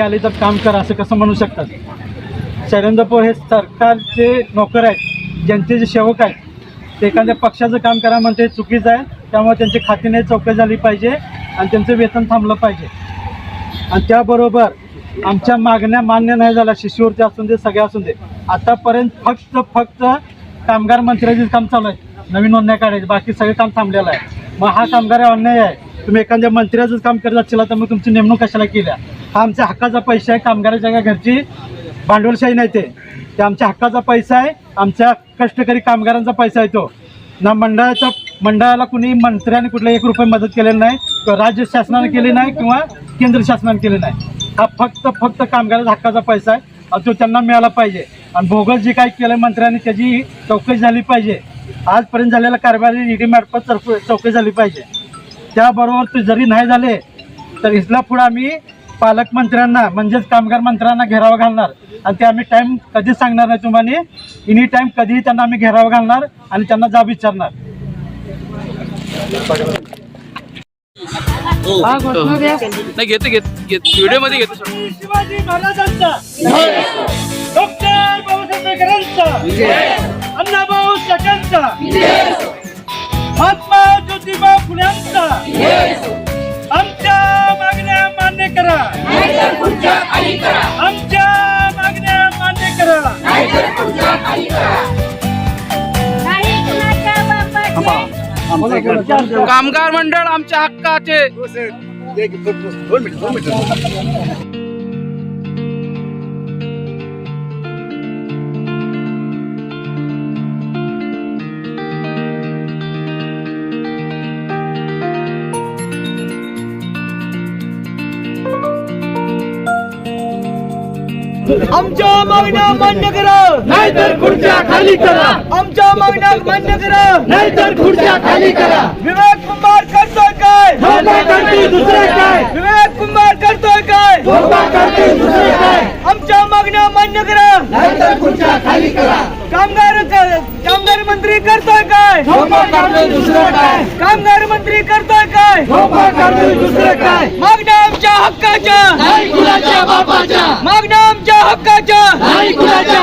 संधी आली तर काम करा असं कसं म्हणू शकतात? शैलेंद्र हे सरकारचे नोकर आहेत ज्यांचे जे सेवक आहेत. ते एखाद्या पक्षाचं काम करा म्हणते चुकीचं आहे. त्यामुळे त्यांची खातीने चौकशी झाली पाहिजे आणि त्यांचं वेतन थांबलं पाहिजे. आणि त्याबरोबर आमच्या मागण्या मान्य नाही झाल्या शिष्यवृत्ती असून दे सगळ्या असून दे. आतापर्यंत फक्त फक्त कामगार मंत्र्याचे काम चालू आहे. नवीन नोंदण्या काढायचे बाकी सगळे काम थांबलेलं आहे. मग हा कामगार अन्याय आहे. तुम्ही एखाद्या मंत्र्याचं काम करत असला तर मग तुमची नेमणूक कशाला केल्या? हा आमच्या हक्काचा पैसा आहे कामगाराच्या काय घरची भांडवलशाही नाही ते. ते आमच्या हक्काचा पैसा आहे आमच्या कष्टकरी कामगारांचा पैसा आहे तो. ना मंडळाच्या मंडळाला कुणी मंत्र्याने कुठला एक रुपये मदत केलेली नाही किंवा राज्य शासनाने केली नाही किंवा केंद्र शासनाने केली नाही. हा फक्त फक्त कामगाराचा हक्काचा पैसा आहे आणि तो त्यांना मिळाला पाहिजे. आणि भोगस जे काही केलं मंत्र्यांनी त्याची चौकशी झाली पाहिजे. आजपर्यंत झालेला कारभारी ईडी मार्फत चौकशी झाली पाहिजे. त्याबरोबर ते जरी नाही झाले तर इथला पुढे आम्ही पालकमंत्र्यांना म्हणजेच कामगार मंत्र्यांना घेरावा घालणार. आणि ते आम्ही टाईम कधीच सांगणार नाही तुम्हाला एनी टाईम कधीही त्यांना आम्ही घेरावा घालणार आणि त्यांना जाब विचारणार. हा. नाही घेतो घेत घेत. व्हिडिओमध्ये घेतो. शिवाजी महाराजांचा. डॉक्टर बाबासाहेब आंबेडकरांचा. अण्णाभाऊ कामगार मंडळ आमच्या हक्काचे. आमच्या मागण्या मान्य करा. नाहीतर खुर्च्या खाली करा आमच्या मागण्या मान्य करा. नाहीतर खुर्च्या खाली करा. विवेक कुमार करतोय काय? करतोय दुसरे काय? विवेक कुमार करतोय काय? करतोय दुसरे काय? आमच्या मागण्या मान्य करा. नाहीतर खुर्च्या खाली करा. कामगार कामगार मंत्री करतोय काय? दुसरं काय? कामगार मंत्री करतोय काय? करतोय दुसरं काय? मागण्या आमच्या हक्काच्या. नाही कुणाच्या बापाच्या. मागण्या आमच्या हक्काच्या. नाही कुणाच्या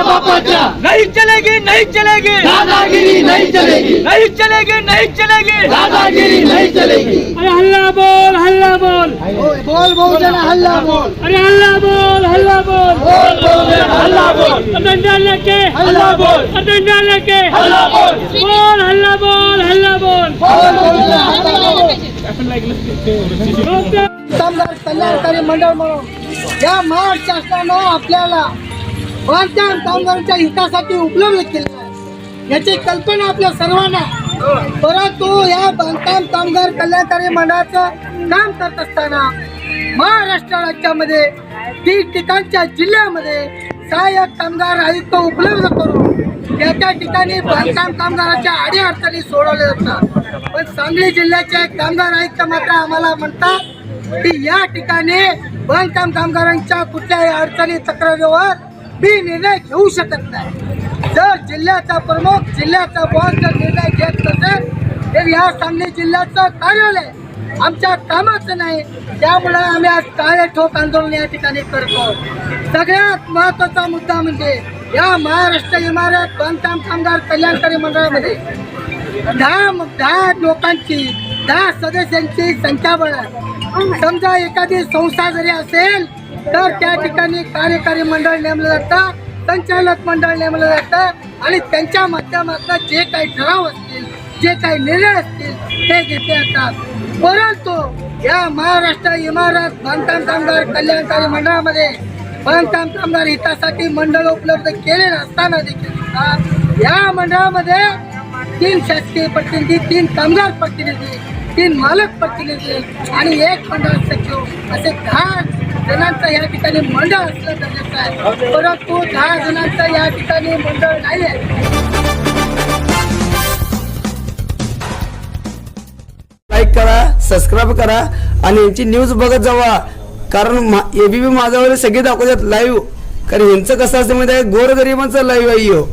नाही चलेगी नाही चलेगी। दादागिरी नहीं चलेगी। नहीं चलेगी नहीं चलेगी। दादागिरी नहीं चलेगी। अरे हल्ला बोल हल्ला बोल। बोल बोल जरा हल्ला बोल। अरे हल्ला बोल हल्ला बोल। बोल बोल जरा हल्ला बोल। डंडा लेके हल्ला बोल। डंडा लेके। हल्ला बोल। बोल हल्ला बोल हल्ला बोल। बोल बोल कामगार कल्याणकारी मंडळ म्हणून. या महाराष्ट्र शासनानं आपल्याला बांधकाम कामगारांच्या हितासाठी उपलब्ध केलेलं आहे. याची कल्पना आपल्या सर्वांना. परंतु या बांधकाम कामगार कल्याणकारी मंडळाचं काम करत असताना महाराष्ट्र राज्यामध्ये ठिकठिकाणच्या जिल्ह्यामध्ये सहाय्यक कामगार आयुक्त उपलब्ध करून त्या त्या ठिकाणी बांधकाम कामगाराच्या आडी अडचणी सोडवल्या जातात. पण सांगली जिल्ह्याचे कामगार आयुक्त मात्र आम्हाला म्हणतात की या ठिकाणी बांधकाम कामगारांच्या कुठल्याही अडचणी तक्रारीवर मी निर्णय घेऊ शकत नाही. जर जिल्ह्याचा प्रमुख जिल्ह्याचा बॉस जर निर्णय घेत नसेल तर या सांगली जिल्ह्याचं कार्यालय आमच्या कामाचं नाही. त्यामुळे आम्ही आज काळे ठोक आंदोलन या ठिकाणी करतो. सगळ्यात महत्त्वाचा मुद्दा म्हणजे या महाराष्ट्र इमारत बांधकाम कामगार कल्याणकारी मंडळामध्ये दहा दहा लोकांची दहा सदस्यांची संख्याबळ समजा एखादी संस्था जरी असेल तर त्या ठिकाणी कार्यकारी मंडळ नेमलं जातं संचालक मंडळ नेमलं जातं आणि त्यांच्या माध्यमातून जे काही ठराव असतील जे काही निर्णय असतील ते घेतले जातात परंतु या महाराष्ट्र इमारत बांधकाम कामगार कल्याणकारी मंडळामध्ये बांधकाम कामगार हितासाठी मंडळ उपलब्ध केले नसताना देखील या मंडळामध्ये तीन शासकीय प्रतिनिधी तीन कामगार प्रतिनिधी तीन मालक प्रतिनिधी आणि एक मंडळ सचिव असे दहा जणांचा या ठिकाणी मंडळ असलं गरजेचं आहे. परंतु दहा जणांचा या ठिकाणी मंडळ नाही आहे. लाईक करा सबस्क्राईब करा आणि यांची न्यूज बघत जावा. कारण एबीपी माझ्यावर सगळे दाखवतात लाईव्ह कारण यांचं कसं असतं म्हणजे गोरगरिबांचं लाईव्ह आहे ह्यो.